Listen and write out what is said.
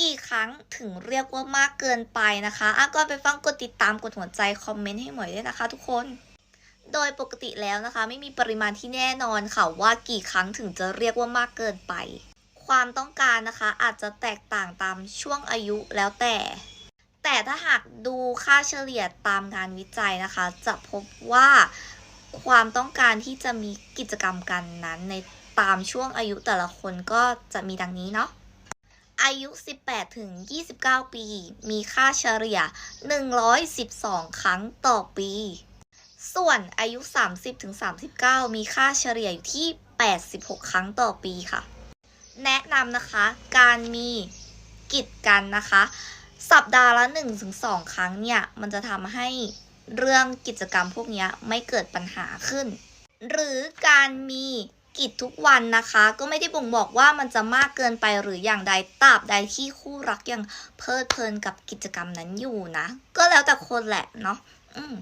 กี่ครั้งถึงเรียกว่ามากเกินไปนะคะอะก่อนไปฟังกดติดตามกดหัวใจคอมเมนต์ให้หมวยด้วยนะคะ ทุกคน โดยปกติแล้วนะคะ ไม่มีปริมาณที่แน่นอนค่ะว่ากี่ครั้งถึงจะเรียกว่ามากเกินไป ความต้องการนะคะอาจจะแตกต่างตามช่วงอายุแล้วแต่ แต่ถ้าหากดูค่าเฉลี่ยตามงานวิจัยนะคะ จะพบว่าความต้องการที่จะมีกิจกรรมกันนั้นในตามช่วงอายุแต่ละคนก็จะมีดังนี้เนาะ อายุ 18 ถึง 29 ปี มีค่าเฉลี่ย 112 ครั้งต่อปี ส่วนอายุ 30 ถึง 39 มีค่าเฉลี่ยอยู่ที่ 86 ครั้งต่อปีค่ะ แนะนำนะคะ การมีกิจกันนะคะ สัปดาห์ละ 1-2 ครั้งเนี่ย มันจะทำให้เรื่องกิจกรรมพวกนี้ไม่เกิดปัญหาขึ้น หรือการมี กิจทุกวันนะคะ ก็ไม่ได้บ่งบอกว่ามันจะมากเกินไปหรืออย่างใดตราบใดที่คู่รักยังเพลิดเพลินกับกิจกรรมนั้นอยู่นะ ก็แล้วแต่คนแหละเนาะอืม